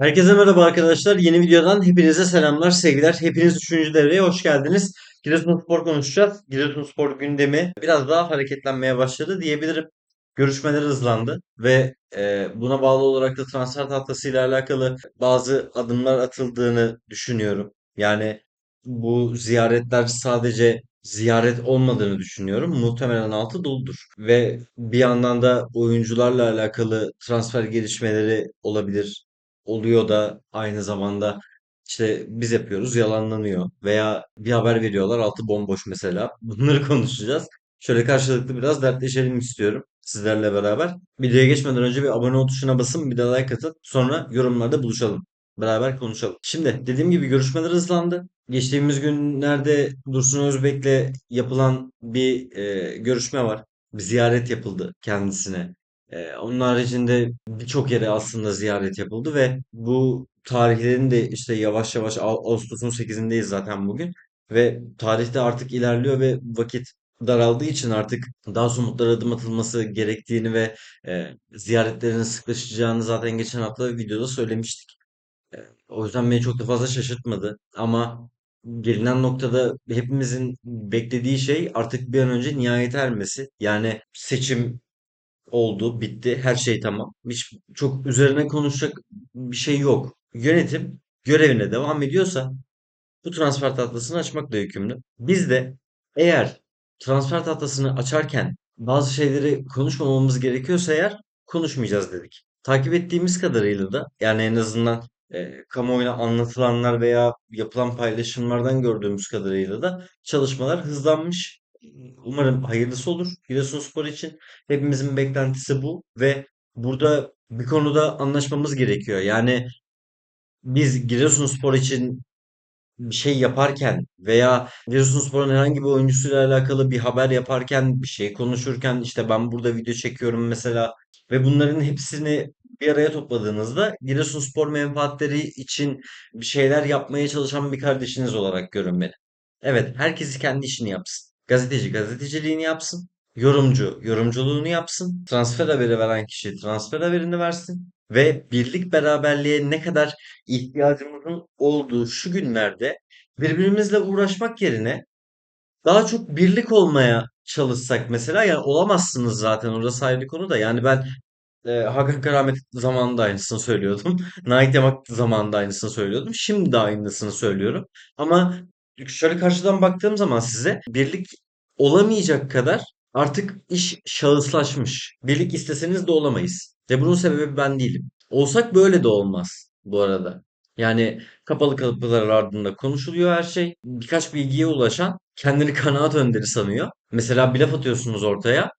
Herkese merhaba arkadaşlar. Yeni videodan hepinize selamlar, sevgiler. Hepiniz 3. devreye hoş geldiniz. Giresunspor konuşacağız. Giresunspor gündemi biraz daha hareketlenmeye başladı diyebilirim. Görüşmeler hızlandı ve e, buna bağlı olarak da transfer tahtasıyla alakalı bazı adımlar atıldığını düşünüyorum. Yani bu ziyaretler sadece ziyaret olmadığını düşünüyorum. Muhtemelen altı doludur. Ve bir yandan da oyuncularla alakalı transfer gelişmeleri olabilir oluyor da aynı zamanda işte biz yapıyoruz yalanlanıyor veya bir haber veriyorlar altı bomboş mesela. Bunları konuşacağız. Şöyle karşılıklı biraz dertleşelim istiyorum sizlerle beraber. Videoya geçmeden önce bir abone ol tuşuna basın bir de like atın. Sonra yorumlarda buluşalım. Beraber konuşalım. Şimdi dediğim gibi görüşmeler hızlandı. Geçtiğimiz günlerde Dursun Özbek'le yapılan bir e, görüşme var. Bir ziyaret yapıldı kendisine. Ee, onun haricinde birçok yere aslında ziyaret yapıldı ve bu tarihlerin de işte yavaş yavaş Ağ- Ağustos'un 8'indeyiz zaten bugün ve tarihte artık ilerliyor ve vakit daraldığı için artık daha somutlara adım atılması gerektiğini ve e, ziyaretlerin sıklaşacağını zaten geçen hafta videoda söylemiştik. E, o yüzden beni çok da fazla şaşırtmadı ama gelinen noktada hepimizin beklediği şey artık bir an önce nihayete ermesi. Yani seçim oldu, bitti. Her şey tamam. Hiç çok üzerine konuşacak bir şey yok. Yönetim görevine devam ediyorsa bu transfer tahtasını açmakla yükümlü. Biz de eğer transfer tahtasını açarken bazı şeyleri konuşmamamız gerekiyorsa eğer konuşmayacağız dedik. Takip ettiğimiz kadarıyla da yani en azından e, kamuoyuna anlatılanlar veya yapılan paylaşımlardan gördüğümüz kadarıyla da çalışmalar hızlanmış. Umarım hayırlısı olur Giresunspor için. Hepimizin beklentisi bu ve burada bir konuda anlaşmamız gerekiyor. Yani biz Giresunspor için bir şey yaparken veya Giresunspor'un herhangi bir oyuncusuyla alakalı bir haber yaparken, bir şey konuşurken işte ben burada video çekiyorum mesela ve bunların hepsini bir araya topladığınızda Giresunspor menfaatleri için bir şeyler yapmaya çalışan bir kardeşiniz olarak görün beni. Evet, herkes kendi işini yapsın. Gazeteci gazeteciliğini yapsın. Yorumcu yorumculuğunu yapsın. Transfer haberi veren kişi transfer haberini versin. Ve birlik beraberliğe ne kadar ihtiyacımızın olduğu şu günlerde birbirimizle uğraşmak yerine daha çok birlik olmaya çalışsak mesela yani olamazsınız zaten orası ayrı konu da yani ben e, Hakan Karamet zamanında aynısını söylüyordum. Nait Yamak zamanında aynısını söylüyordum. Şimdi de aynısını söylüyorum. Ama şöyle karşıdan baktığım zaman size birlik olamayacak kadar artık iş şahıslaşmış. Birlik isteseniz de olamayız. Ve bunun sebebi ben değilim. Olsak böyle de olmaz bu arada. Yani kapalı kapılar ardında konuşuluyor her şey. Birkaç bilgiye ulaşan kendini kanaat önderi sanıyor. Mesela bir laf atıyorsunuz ortaya.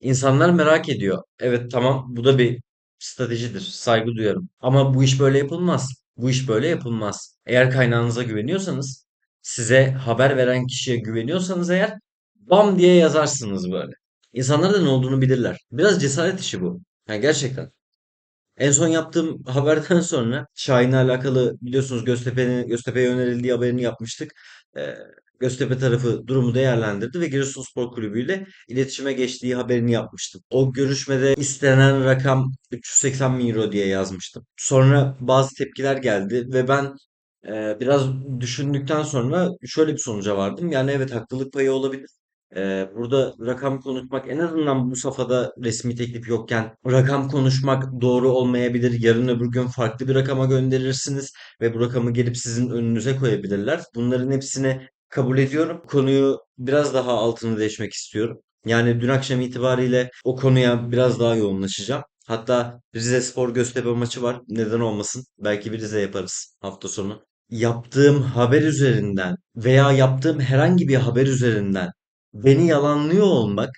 İnsanlar merak ediyor. Evet tamam bu da bir stratejidir. Saygı duyarım. Ama bu iş böyle yapılmaz. Bu iş böyle yapılmaz. Eğer kaynağınıza güveniyorsanız, size haber veren kişiye güveniyorsanız eğer bam diye yazarsınız böyle. İnsanlar da ne olduğunu bilirler. Biraz cesaret işi bu. Yani gerçekten. En son yaptığım haberden sonra Şahin'le alakalı biliyorsunuz Göztepe'nin Göztepe'ye önerildiği haberini yapmıştık. Ee, Göztepe tarafı durumu değerlendirdi ve Giresunspor Kulübü ile iletişime geçtiği haberini yapmıştım. O görüşmede istenen rakam 380 bin euro diye yazmıştım. Sonra bazı tepkiler geldi ve ben biraz düşündükten sonra şöyle bir sonuca vardım. Yani evet haklılık payı olabilir. Burada rakam konuşmak en azından bu safhada resmi teklif yokken rakam konuşmak doğru olmayabilir. Yarın öbür gün farklı bir rakama gönderirsiniz ve bu rakamı gelip sizin önünüze koyabilirler. Bunların hepsini kabul ediyorum. Konuyu biraz daha altını deşmek istiyorum. Yani dün akşam itibariyle o konuya biraz daha yoğunlaşacağım. Hatta Rizespor Göztepe maçı var. Neden olmasın? Belki bir Rize yaparız hafta sonu. Yaptığım haber üzerinden veya yaptığım herhangi bir haber üzerinden beni yalanlıyor olmak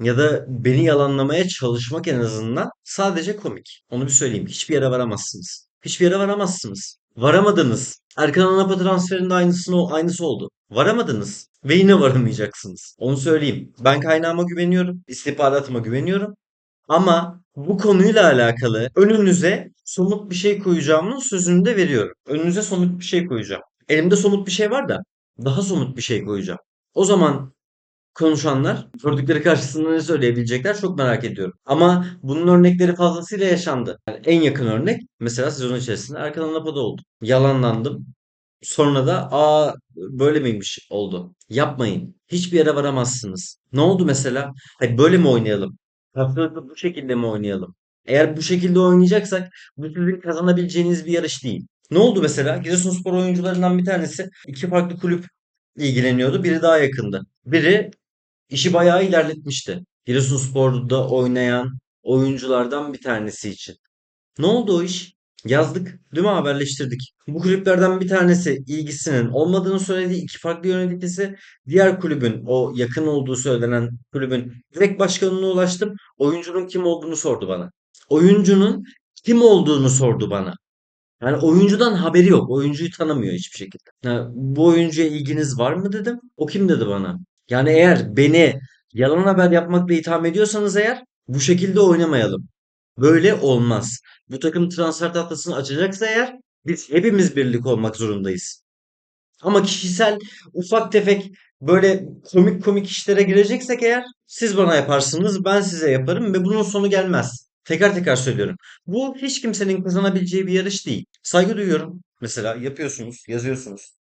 ya da beni yalanlamaya çalışmak en azından sadece komik. Onu bir söyleyeyim. Hiçbir yere varamazsınız. Hiçbir yere varamazsınız. Varamadınız. Erkan Anapa transferinde aynısını, aynısı oldu. Varamadınız. Ve yine varamayacaksınız. Onu söyleyeyim. Ben kaynağıma güveniyorum. istihbaratıma güveniyorum. Ama bu konuyla alakalı önünüze somut bir şey koyacağımın sözünü de veriyorum. Önünüze somut bir şey koyacağım. Elimde somut bir şey var da daha somut bir şey koyacağım. O zaman konuşanlar gördükleri karşısında ne söyleyebilecekler çok merak ediyorum. Ama bunun örnekleri fazlasıyla yaşandı. Yani en yakın örnek mesela sezon içerisinde Erkan Anapa'da oldu. Yalanlandım. Sonra da aa böyle miymiş oldu. Yapmayın. Hiçbir yere varamazsınız. Ne oldu mesela? Hayır, böyle mi oynayalım? Karşılıklı bu şekilde mi oynayalım? Eğer bu şekilde oynayacaksak bu sizin kazanabileceğiniz bir yarış değil. Ne oldu mesela? Giresunspor oyuncularından bir tanesi iki farklı kulüp ilgileniyordu. Biri daha yakındı. Biri işi bayağı ilerletmişti. Giresunspor'da oynayan oyunculardan bir tanesi için. Ne oldu o iş? Yazdık, değil mi? Haberleştirdik. Bu kulüplerden bir tanesi ilgisinin olmadığını söylediği iki farklı yöneticisi, diğer kulübün, o yakın olduğu söylenen kulübün direkt başkanına ulaştım. Oyuncunun kim olduğunu sordu bana. Oyuncunun kim olduğunu sordu bana. Yani oyuncudan haberi yok. Oyuncuyu tanımıyor hiçbir şekilde. Ha, bu oyuncuya ilginiz var mı dedim. O kim dedi bana. Yani eğer beni yalan haber yapmakla itham ediyorsanız eğer bu şekilde oynamayalım. Böyle olmaz. Bu takım transfer tahtasını açacaksa eğer biz hepimiz birlik olmak zorundayız. Ama kişisel ufak tefek böyle komik komik işlere gireceksek eğer siz bana yaparsınız ben size yaparım ve bunun sonu gelmez. Tekrar tekrar söylüyorum. Bu hiç kimsenin kazanabileceği bir yarış değil. Saygı duyuyorum. Mesela yapıyorsunuz, yazıyorsunuz.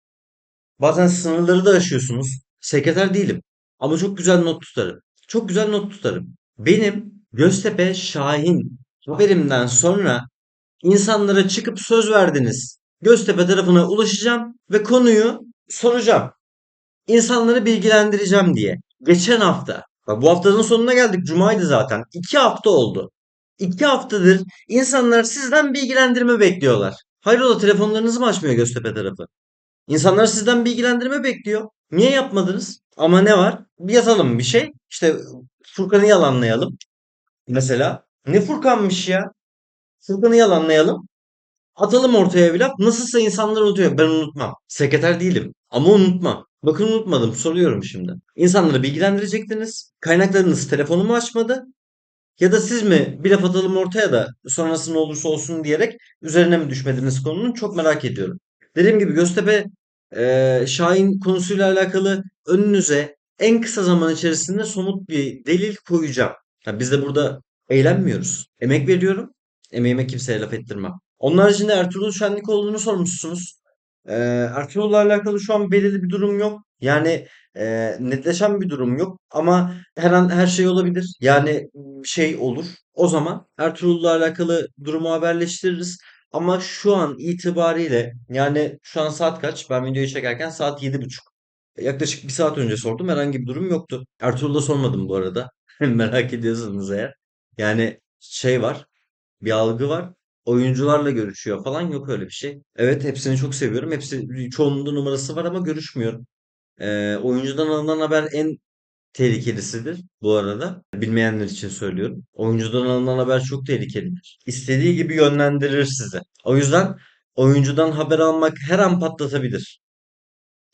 Bazen sınırları da aşıyorsunuz. Sekreter değilim. Ama çok güzel not tutarım. Çok güzel not tutarım. Benim Göztepe Şahin haberimden sonra insanlara çıkıp söz verdiniz. Göztepe tarafına ulaşacağım ve konuyu soracağım. İnsanları bilgilendireceğim diye. Geçen hafta. Bak bu haftanın sonuna geldik. Cuma'ydı zaten. İki hafta oldu. İki haftadır insanlar sizden bilgilendirme bekliyorlar. Hayrola telefonlarınızı mı açmıyor Göztepe tarafı? İnsanlar sizden bilgilendirme bekliyor. Niye yapmadınız? Ama ne var? Bir yazalım bir şey. İşte Furkan'ı yalanlayalım. Mesela. Ne Furkan'mış ya? Furkan'ı yalanlayalım. Atalım ortaya bir laf. Nasılsa insanlar unutuyor. Ben unutmam. Sekreter değilim. Ama unutmam. Bakın unutmadım. Soruyorum şimdi. İnsanları bilgilendirecektiniz. Kaynaklarınız telefonumu açmadı. Ya da siz mi bir laf atalım ortaya da sonrası ne olursa olsun diyerek üzerine mi düşmediniz konunun çok merak ediyorum. Dediğim gibi Göztepe e, Şahin konusuyla alakalı önünüze en kısa zaman içerisinde somut bir delil koyacağım. Ha, biz de burada eğlenmiyoruz. Emek veriyorum. Emeğime kimseye laf ettirmem. Onun haricinde Ertuğrul Şenlikoğlu'nu sormuşsunuz. Ee, Ertuğrul'la alakalı şu an belirli bir durum yok. Yani e, netleşen bir durum yok. Ama her an her şey olabilir. Yani şey olur. O zaman Ertuğrul'la alakalı durumu haberleştiririz. Ama şu an itibariyle yani şu an saat kaç? Ben videoyu çekerken saat yedi buçuk. Yaklaşık bir saat önce sordum. Herhangi bir durum yoktu. Ertuğrul'a sormadım bu arada. Merak ediyorsanız eğer. Yani şey var. Bir algı var. Oyuncularla görüşüyor falan yok öyle bir şey. Evet hepsini çok seviyorum. Hepsi çoğunluğunda numarası var ama görüşmüyorum. Ee, oyuncudan alınan haber en tehlikelisidir bu arada. Bilmeyenler için söylüyorum. Oyuncudan alınan haber çok tehlikelidir. İstediği gibi yönlendirir sizi. O yüzden oyuncudan haber almak her an patlatabilir.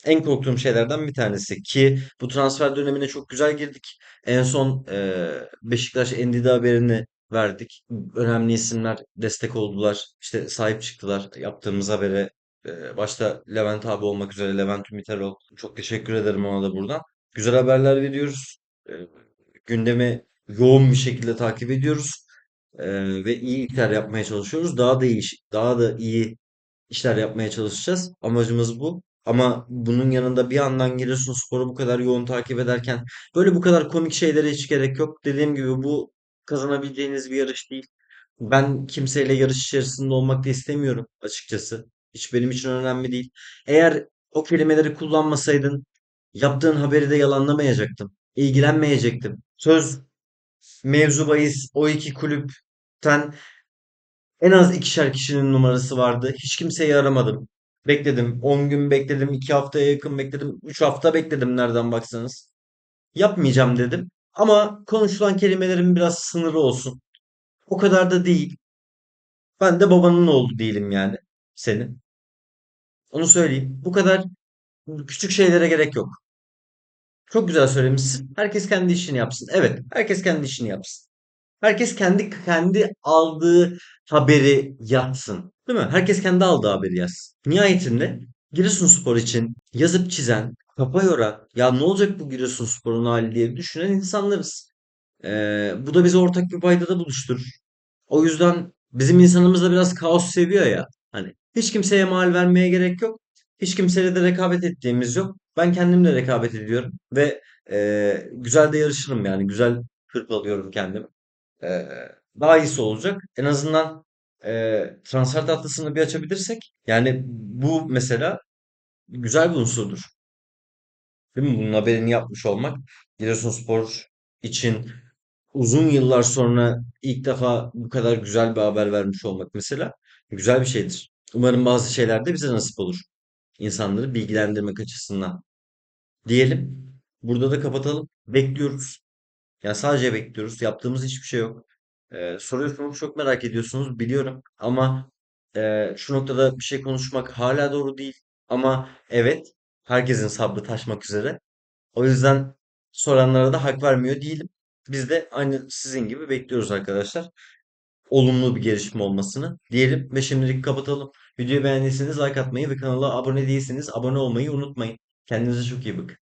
En korktuğum şeylerden bir tanesi ki bu transfer dönemine çok güzel girdik. En son e, Beşiktaş Endidi haberini verdik. Önemli isimler destek oldular. İşte sahip çıktılar yaptığımız habere. E, başta Levent abi olmak üzere Levent Ümiterol. Çok teşekkür ederim ona da buradan. Güzel haberler veriyoruz. E, gündemi yoğun bir şekilde takip ediyoruz. E, ve iyi işler yapmaya çalışıyoruz. Daha da iyi, daha da iyi işler yapmaya çalışacağız. Amacımız bu. Ama bunun yanında bir yandan Giresunspor'u bu kadar yoğun takip ederken böyle bu kadar komik şeylere hiç gerek yok. Dediğim gibi bu kazanabileceğiniz bir yarış değil. Ben kimseyle yarış içerisinde olmak da istemiyorum açıkçası. Hiç benim için önemli değil. Eğer o kelimeleri kullanmasaydın yaptığın haberi de yalanlamayacaktım. İlgilenmeyecektim. Söz mevzu o iki kulüpten en az ikişer kişinin numarası vardı. Hiç kimseyi aramadım. Bekledim. 10 gün bekledim. 2 haftaya yakın bekledim. 3 hafta bekledim nereden baksanız. Yapmayacağım dedim. Ama konuşulan kelimelerin biraz sınırı olsun. O kadar da değil. Ben de babanın oğlu değilim yani. Senin. Onu söyleyeyim. Bu kadar küçük şeylere gerek yok. Çok güzel söylemişsin. Herkes kendi işini yapsın. Evet, herkes kendi işini yapsın. Herkes kendi kendi aldığı haberi yazsın. Değil mi? Herkes kendi aldığı haberi yazsın. Nihayetinde Giresunspor için yazıp çizen, kafa yoran, ya ne olacak bu Giresunspor'un hali diye düşünen insanlarız. Ee, bu da bizi ortak bir paydada buluşturur. O yüzden bizim insanımız da biraz kaos seviyor ya. Hani hiç kimseye mal vermeye gerek yok. Hiç kimseyle de rekabet ettiğimiz yok. Ben kendimle rekabet ediyorum ve e, güzel de yarışırım yani. Güzel hırpalıyorum kendimi. E, daha iyisi olacak. En azından e, transfer tahtasını bir açabilirsek yani bu mesela güzel bir unsurdur. Değil mi? Bunun haberini yapmış olmak Giresunspor için uzun yıllar sonra ilk defa bu kadar güzel bir haber vermiş olmak mesela güzel bir şeydir. Umarım bazı şeyler de bize nasip olur. İnsanları bilgilendirmek açısından. Diyelim. Burada da kapatalım. Bekliyoruz. Yani sadece bekliyoruz. Yaptığımız hiçbir şey yok. Ee, soruyorsunuz çok merak ediyorsunuz biliyorum. Ama e, şu noktada bir şey konuşmak hala doğru değil. Ama evet herkesin sabrı taşmak üzere. O yüzden soranlara da hak vermiyor değilim. Biz de aynı sizin gibi bekliyoruz arkadaşlar. Olumlu bir gelişme olmasını diyelim ve şimdilik kapatalım. Videoyu beğendiyseniz like atmayı ve kanala abone değilseniz abone olmayı unutmayın. Kendinize çok iyi bakın.